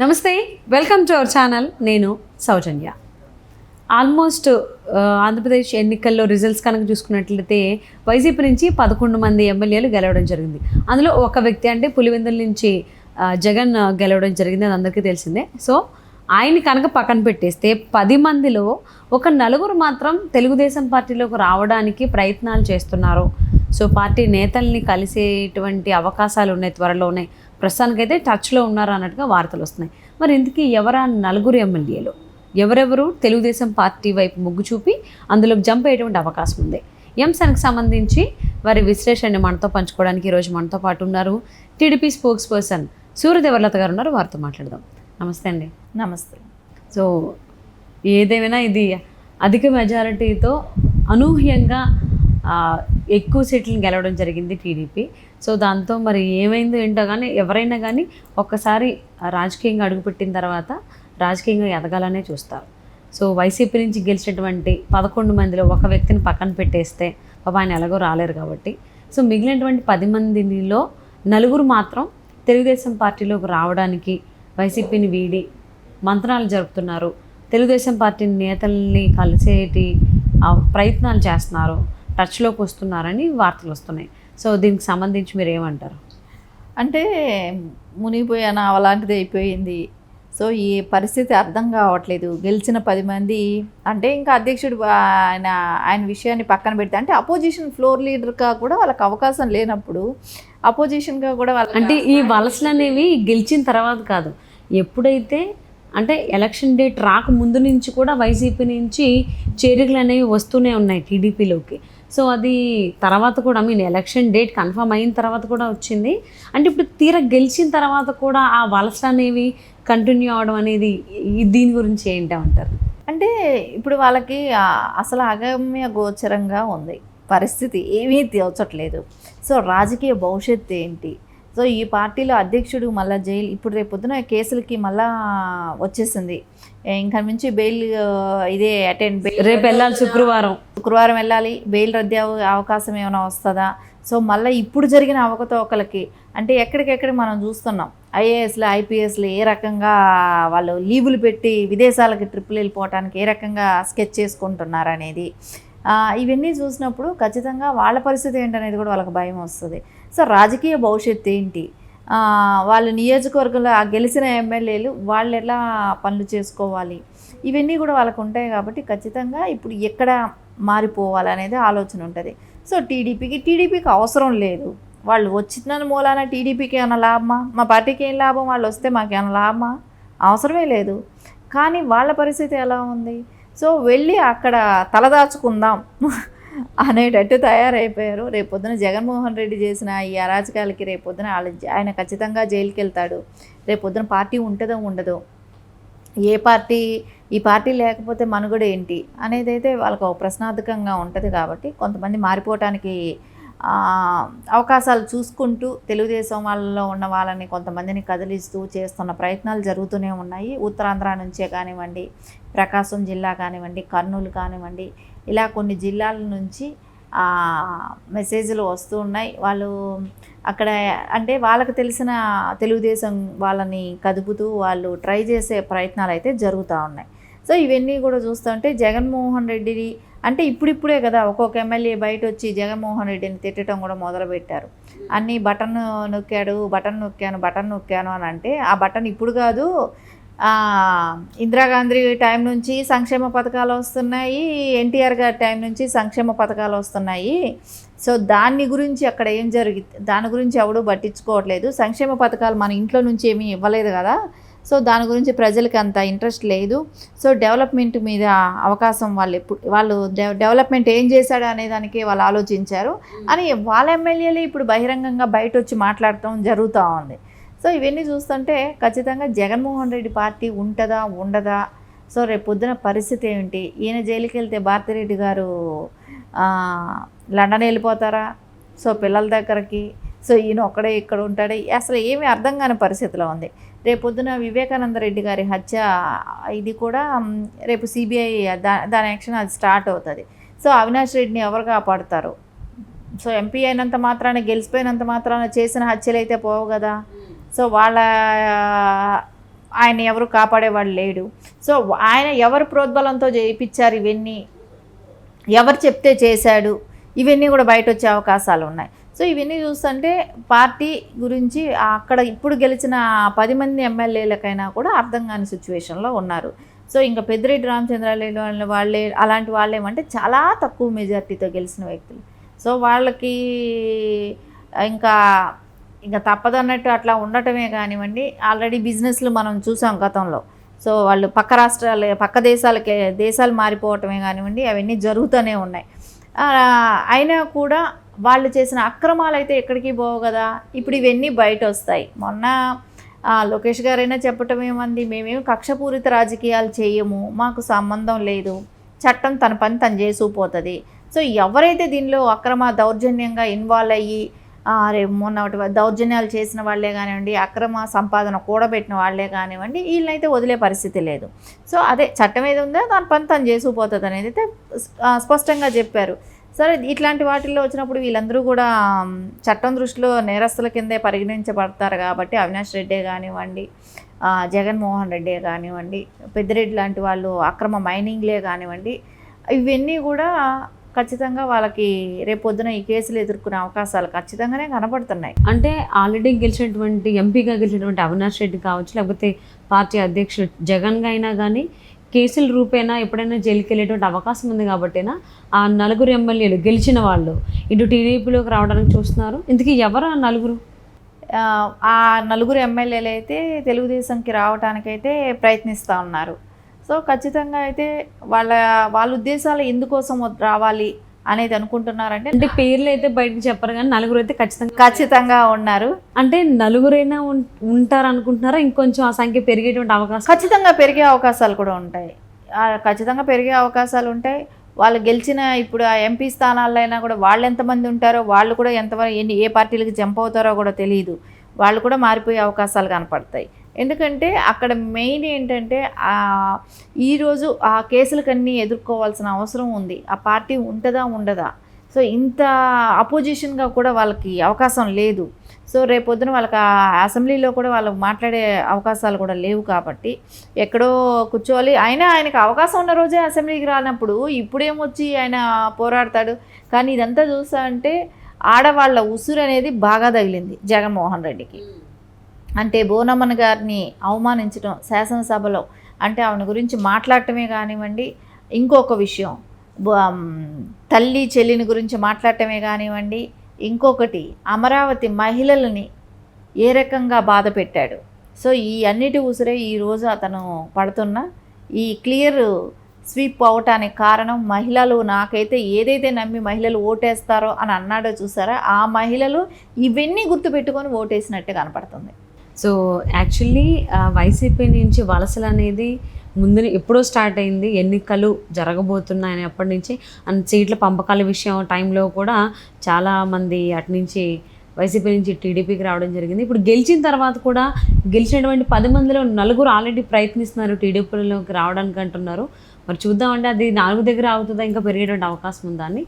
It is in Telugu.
నమస్తే వెల్కమ్ టు అవర్ ఛానల్. నేను సౌజన్య. ఆల్మోస్ట్ ఆంధ్రప్రదేశ్ ఎన్నికల్లో రిజల్ట్స్ కనుక చూసుకున్నట్లయితే వైసీపీ నుంచి పదకొండు మంది ఎమ్మెల్యేలు గెలవడం జరిగింది. అందులో ఒక వ్యక్తి అంటే పులివెందుల నుంచి జగన్ గెలవడం జరిగింది అది అందరికీ తెలిసిందే. సో ఆయన కనుక పక్కన పెట్టేస్తే పది మందిలో ఒక నలుగురు మాత్రం తెలుగుదేశం పార్టీలోకి రావడానికి ప్రయత్నాలు చేస్తున్నారు. సో పార్టీ నేతల్ని కలిసేటువంటి అవకాశాలు ఉన్నాయి త్వరలోనే. ప్రస్తుతానికైతే టచ్లో ఉన్నారు అన్నట్టుగా వార్తలు వస్తున్నాయి. మరి ఇందుకీ ఎవరా నలుగురు ఎమ్మెల్యేలు? ఎవరెవరు? తెలుగుదేశం పార్టీ వైపు మొగ్గు చూపి అందులోకి జంప్ అయ్యేటువంటి అవకాశం ఉంది. అంశానికి సంబంధించి వారి విశ్లేషణ మనతో పంచుకోవడానికి ఈరోజు మనతో పాటు ఉన్నారు టీడీపీ స్పోక్స్ పర్సన్ సూర్యదేవర్లత గారు ఉన్నారు. వారితో మాట్లాడదాం. నమస్తే అండి. నమస్తే. సో ఏదేమైనా ఇది అధిక మెజారిటీతో అనూహ్యంగా ఎక్కువ సీట్లను గెలవడం జరిగింది టీడీపీ. సో దాంతో మరి ఏమైందో ఏంటో కానీ ఎవరైనా కానీ ఒక్కసారి రాజకీయంగా అడుగుపెట్టిన తర్వాత రాజకీయంగా ఎదగాలనే చూస్తారు. సో వైసీపీ నుంచి గెలిచినటువంటి పదకొండు మందిలో ఒక వ్యక్తిని పక్కన పెట్టేస్తే పాప ఆయన ఎలాగో రాలేరు కాబట్టి. సో మిగిలినటువంటి పది మందిలో నలుగురు మాత్రం తెలుగుదేశం పార్టీలోకి రావడానికి వైసీపీని వీడి మంత్రాలు జరుపుతున్నారు. తెలుగుదేశం పార్టీ నేతల్ని కలిసేటి ప్రయత్నాలు చేస్తున్నారు. టచ్లోకి వస్తున్నారని వార్తలు వస్తున్నాయి. సో దీనికి సంబంధించి మీరు ఏమంటారు? అంటే మునిగిపోయాన అలాంటిది అయిపోయింది. సో ఈ పరిస్థితి అర్థం కావట్లేదు. గెలిచిన పది మంది అంటే ఇంకా అధ్యక్షుడు ఆయన ఆయన విషయాన్ని పక్కన పెడితే అంటే అపోజిషన్ ఫ్లోర్ లీడర్గా కూడా వాళ్ళకి అవకాశం లేనప్పుడు అపోజిషన్గా కూడా వాళ్ళ అంటే ఈ వలసలు అనేవి గెలిచిన తర్వాత కాదు. ఎప్పుడైతే అంటే ఎలక్షన్ డేట్ రాక ముందు నుంచి కూడా వైసీపీ నుంచి చేరికలు అనేవి వస్తూనే ఉన్నాయి టీడీపీలోకి. సో అది తర్వాత కూడా I mean election date confirm అయిన తర్వాత కూడా వచ్చింది. అంటే ఇప్పుడు తీరా గెలిచిన తర్వాత కూడా ఆ వలసలు అనేవి కంటిన్యూ అవడం అనేది దీని గురించి ఏంటంటారు అంటే ఇప్పుడు వాళ్ళకి అసలు అగమ్య గోచరంగా ఉంది. పరిస్థితి ఏమీ తోచట్లేదు సో రాజకీయ భవిష్యత్తు ఏంటి? సో ఈ పార్టీలో అధ్యక్షుడు మళ్ళీ జైలు ఇప్పుడు రేపు పొద్దున కేసులకి మళ్ళా వచ్చేసింది. ఇంకా నుంచి బెయిల్ ఇదే అటెండ్ బెయిల్. రేపు వెళ్ళాలి శుక్రవారం. శుక్రవారం వెళ్ళాలి బెయిల్ రద్దు అవ- అవకాశం ఏమైనా వస్తుందా? సో మళ్ళీ ఇప్పుడు జరిగిన అవకతవకలకి అంటే ఎక్కడికెక్కడ మనం చూస్తున్నాం. ఐఏఎస్లు ఐపీఎస్లు ఏ రకంగా వాళ్ళు లీవులు పెట్టి విదేశాలకి ట్రిప్పులు వెళ్ళిపోవటానికి ఏ రకంగా స్కెచ్ చేసుకుంటున్నారు అనేది ఇవన్నీ చూసినప్పుడు ఖచ్చితంగా వాళ్ళ పరిస్థితి ఏంటనేది కూడా వాళ్ళకి భయం వస్తుంది. సో రాజకీయ భవిష్యత్తు ఏంటి? వాళ్ళ నియోజకవర్గంలో ఆ గెలిచిన ఎమ్మెల్యేలు వాళ్ళు ఎలా పనులు చేసుకోవాలి? ఇవన్నీ కూడా వాళ్ళకు ఉంటాయి కాబట్టి ఖచ్చితంగా ఇప్పుడు ఎక్కడ మారిపోవాలనేది ఆలోచన ఉంటుంది. సో టీడీపీకి టీడీపీకి అవసరం లేదు. వాళ్ళు వచ్చిన మూలాన టీడీపీకి ఏమైనా లాభమా? మా పార్టీకి ఏం లాభం? వాళ్ళు వస్తే మాకేమైనా లాభమా? అవసరమే లేదు. కానీ వాళ్ళ పరిస్థితి ఎలా ఉంది? సో వెళ్ళి అక్కడ తలదాచుకుందాం. అనేటట్టు తయారైపోయారు. రేపొద్దున జగన్మోహన్ రెడ్డి చేసిన ఈ అరాచకాలకి రేపు పొద్దున వాళ్ళ ఆయన ఖచ్చితంగా జైలుకి వెళ్తాడు రేపు పొద్దున పార్టీ ఉంటుందో ఉండదో. ఏ పార్టీ ఈ పార్టీ లేకపోతే మనుగడ ఏంటి అనేది అయితే వాళ్ళకు ప్రశ్నార్థకంగా ఉంటుంది కాబట్టి కొంతమంది మారిపోవటానికి అవకాశాలు చూసుకుంటూ తెలుగుదేశం వాళ్ళలో ఉన్న వాళ్ళని కొంతమందిని కదిలిస్తూ చేస్తున్న ప్రయత్నాలు జరుగుతూనే ఉన్నాయి. ఉత్తరాంధ్ర నుంచే కానివ్వండి ప్రకాశం జిల్లా కానివ్వండి కర్నూలు కానివ్వండి ఇలా కొన్ని జిల్లాల నుంచి మెసేజ్లు వస్తూ ఉన్నాయి. వాళ్ళు అక్కడ అంటే వాళ్ళకి తెలిసిన తెలుగుదేశం వాళ్ళని కదుపుతూ వాళ్ళు ట్రై చేసే ప్రయత్నాలు అయితే జరుగుతూ ఉన్నాయి. సో ఇవన్నీ కూడా చూస్తుంటే జగన్మోహన్ రెడ్డిని అంటే ఇప్పుడిప్పుడే కదా ఒక్కొక్క ఎమ్మెల్యే బయట వచ్చి జగన్మోహన్ రెడ్డిని తిట్టడం కూడా మొదలుపెట్టారు. అన్ని బటన్ నొక్కాడు బటన్ నొక్కాను బటన్ నొక్కాను అని అంటే ఆ బటన్ ఇప్పుడు కాదు ఇందిరాగాంధీ టైం నుంచి సంక్షేమ పథకాలు వస్తున్నాయి ఎన్టీఆర్ గారి టైం నుంచి సంక్షేమ పథకాలు వస్తున్నాయి. సో దాన్ని గురించి అక్కడ ఏం జరిగి దాని గురించి ఎవడూ పట్టించుకోవట్లేదు. సంక్షేమ పథకాలు మన ఇంట్లో నుంచి ఏమీ ఇవ్వలేదు కదా. సో దాని గురించి ప్రజలకి అంత ఇంట్రెస్ట్ లేదు. సో డెవలప్మెంట్ మీద అవకాశం వాళ్ళు ఎప్పుడు వాళ్ళు డెవ- డెవలప్మెంట్ ఏం చేశాడు అనే దానికి వాళ్ళు ఆలోచించారు. అని వాళ్ళ ఎమ్మెల్యేలు ఇప్పుడు బహిరంగంగా బయట వచ్చి మాట్లాడటం జరుగుతూ ఉంది. సో ఇవన్నీ చూస్తుంటే ఖచ్చితంగా జగన్మోహన్ రెడ్డి పార్టీ ఉంటుందా ఉండదా? సో రేపు పొద్దున పరిస్థితి ఏమిటి? ఈయన జైలుకి వెళ్తే భారతిరెడ్డి గారు లండన్ వెళ్ళిపోతారా? సో పిల్లల దగ్గరికి. సో ఈయన ఒక్కడే ఇక్కడ ఉంటాడే. అసలు ఏమీ అర్థం కాని పరిస్థితిలో ఉంది. రేపు పొద్దున వివేకానంద రెడ్డి గారి హత్య ఇది కూడా రేపు సిబిఐ దా దాని యాక్షన్ అది స్టార్ట్ అవుతుంది. సో అవినాష్ రెడ్డిని ఎవరు కాపాడుతారు? సో ఎంపీ అయినంత మాత్రాన గెలిచిపోయినంత మాత్రాన చేసిన హత్యలు అయితే పోవు కదా. సో వాళ్ళ ఆయన ఎవరు కాపాడేవాడు లేడు. సో ఆయన ఎవరు ప్రోద్బలంతో చేయించారు ఇవన్నీ ఎవరు చెప్తే చేశాడు ఇవన్నీ కూడా బయట వచ్చే అవకాశాలు ఉన్నాయి సో ఇవన్నీ చూస్తుంటే పార్టీ గురించి అక్కడ ఇప్పుడు గెలిచిన పది మంది ఎమ్మెల్యేలకైనా కూడా అర్థం కాని సిచ్యువేషన్లో ఉన్నారు. సో ఇంకా పెద్దిరెడ్డి రామచంద్రారెడ్డి వాళ్ళ వాళ్ళే అలాంటి వాళ్ళు ఏమంటే చాలా తక్కువ మెజార్టీతో గెలిచిన వ్యక్తులు. సో వాళ్ళకి ఇంకా ఇంకా తప్పదన్నట్టు అట్లా ఉండటమే కానివ్వండి. ఆల్రెడీ బిజినెస్లు మనం చూసాం గతంలో. సో వాళ్ళు పక్క రాష్ట్రాలు పక్క దేశాలకే దేశాలు మారిపోవటమే కానివ్వండి అవన్నీ జరుగుతూనే ఉన్నాయి. అయినా కూడా వాళ్ళు చేసిన అక్రమాలు అయితే ఎక్కడికి పోవు కదా? ఇప్పుడు ఇవన్నీ బయట వస్తాయి మొన్న లోకేష్ గారైనా చెప్పటం ఏమంది? మేమేమి కక్షపూరిత రాజకీయాలు చేయము మాకు సంబంధం లేదు. చట్టం తన పని తను చేసుకుపోతుంది. సో ఎవరైతే దీనిలో అక్రమ దౌర్జన్యంగా ఇన్వాల్వ్ అయ్యి రేపు మొన్న దౌర్జన్యాలు చేసిన వాళ్ళే కానివ్వండి అక్రమ సంపాదన కూడబెట్టిన వాళ్ళే కానివ్వండి వీళ్ళనైతే వదిలే పరిస్థితి లేదు. సో అదే చట్టం ఏది ఉందో దాని పని తను చేసుకుపోతుంది అనేది అయితే స్పష్టంగా చెప్పారు. సరే ఇట్లాంటి వాటిల్లో వచ్చినప్పుడు వీళ్ళందరూ కూడా చట్టం దృష్టిలో నేరస్తుల కిందే పరిగణించబడతారు కాబట్టి అవినాష్ రెడ్డే కానివ్వండి జగన్మోహన్ రెడ్డే కానివ్వండి పెద్దిరెడ్డి లాంటి వాళ్ళు అక్రమ మైనింగ్లే కానివ్వండి ఇవన్నీ కూడా ఖచ్చితంగా వాళ్ళకి రేపొద్దున ఈ కేసులు ఎదుర్కొనే అవకాశాలు ఖచ్చితంగానే కనబడుతున్నాయి. అంటే ఆల్రెడీ గెలిచినటువంటి ఎంపీగా గెలిచినటువంటి అవినాష్ రెడ్డి కావచ్చు లేకపోతే పార్టీ అధ్యక్షుడు జగన్ అయినా కానీ కేసుల రూపేనా ఎప్పుడైనా జైలుకి వెళ్ళేటువంటి అవకాశం ఉంది కాబట్టేనా ఆ నలుగురు ఎమ్మెల్యేలు గెలిచిన వాళ్ళు ఇటు టీడీపీలోకి రావడానికి చూస్తున్నారు. ఇంతకీ ఎవరు ఆ నలుగురు? ఆ, ఆ నలుగురు ఎమ్మెల్యేలు అయితే తెలుగుదేశంకి రావడానికైతే ప్రయత్నిస్తూ ఉన్నారు. సో ఖచ్చితంగా అయితే వాళ్ళ వాళ్ళ ఉద్దేశాలు ఎందుకోసం రావాలి అనేది అనుకుంటున్నారంటే అంటే పేర్లు అయితే బయటకు చెప్పరు కానీ నలుగురు అయితే ఖచ్చితంగా ఖచ్చితంగా ఉన్నారు. అంటే నలుగురైనా ఉంటారు అనుకుంటున్నారా ఇంకొంచెం ఆ సంఖ్య పెరిగేటువంటి అవకాశం? ఖచ్చితంగా పెరిగే అవకాశాలు కూడా ఉంటాయి. ఖచ్చితంగా పెరిగే అవకాశాలు ఉంటాయి. వాళ్ళు గెలిచిన ఇప్పుడు ఆ ఎంపీ స్థానాల్లో అయినా కూడా వాళ్ళు ఎంతమంది ఉంటారో వాళ్ళు కూడా ఎంతవరకు ఎన్ని ఏ పార్టీలకు జంప్ అవుతారో కూడా తెలియదు వాళ్ళు కూడా మారిపోయే అవకాశాలు కనపడతాయి. ఎందుకంటే అక్కడ మెయిన్ ఏంటంటే ఈరోజు ఆ కేసులకన్నీ ఎదుర్కోవాల్సిన అవసరం ఉంది. ఆ పార్టీ ఉంటుందా ఉండదా? సో ఇంత అపోజిషన్గా కూడా వాళ్ళకి అవకాశం లేదు. సో రేపొద్దున వాళ్ళకి ఆ అసెంబ్లీలో కూడా వాళ్ళు మాట్లాడే అవకాశాలు కూడా లేవు కాబట్టి ఎక్కడో కూర్చోవాలి. అయినా ఆయనకు అవకాశం ఉన్న రోజే అసెంబ్లీకి రానప్పుడు ఇప్పుడేమొచ్చి ఆయన పోరాడతాడు? కానీ ఇదంతా చూస్తా అంటే ఆడవాళ్ళ ఉసురు అనేది బాగా తగిలింది జగన్మోహన్ రెడ్డికి. అంటే బోనమ్మన్ గారిని అవమానించడం శాసనసభలో అంటే ఆమె గురించి మాట్లాడటమే కానివ్వండి ఇంకొక విషయం. తల్లి చెల్లిని గురించి మాట్లాడటమే కానివ్వండి ఇంకొకటి అమరావతి మహిళలని ఏ రకంగా బాధ పెట్టాడు. సో ఈ అన్నిటి ఉసిరే ఈరోజు అతను పడుతున్న ఈ క్లియర్ స్వీప్ అవటానికి కారణం మహిళలు. నాకైతే ఏదైతే నమ్మి మహిళలు ఓటేస్తారో అని అన్నాడో చూసారా? ఆ మహిళలు ఇవన్నీ గుర్తుపెట్టుకొని ఓటేసినట్టు కనపడుతుంది. సో యాక్చువల్లీ వైసీపీ నుంచి వలసలు అనేది ముందు ఎప్పుడో స్టార్ట్ అయింది. ఎన్నికలు జరగబోతున్నాయని అప్పటి నుంచి అండ్ సీట్ల పంపకాల విషయం టైంలో కూడా చాలామంది అటు నుంచి వైసీపీ నుంచి టీడీపీకి రావడం జరిగింది. ఇప్పుడు గెలిచిన తర్వాత కూడా గెలిచినటువంటి పది మందిలో నలుగురు ఆల్రెడీ ప్రయత్నిస్తున్నారు టీడీపీలోకి రావడానికి అంటున్నారు మరి చూద్దామంటే అది నాలుగు దగ్గర అవుతుందా ఇంకా పెరిగేటువంటి అవకాశం ఉందా అని.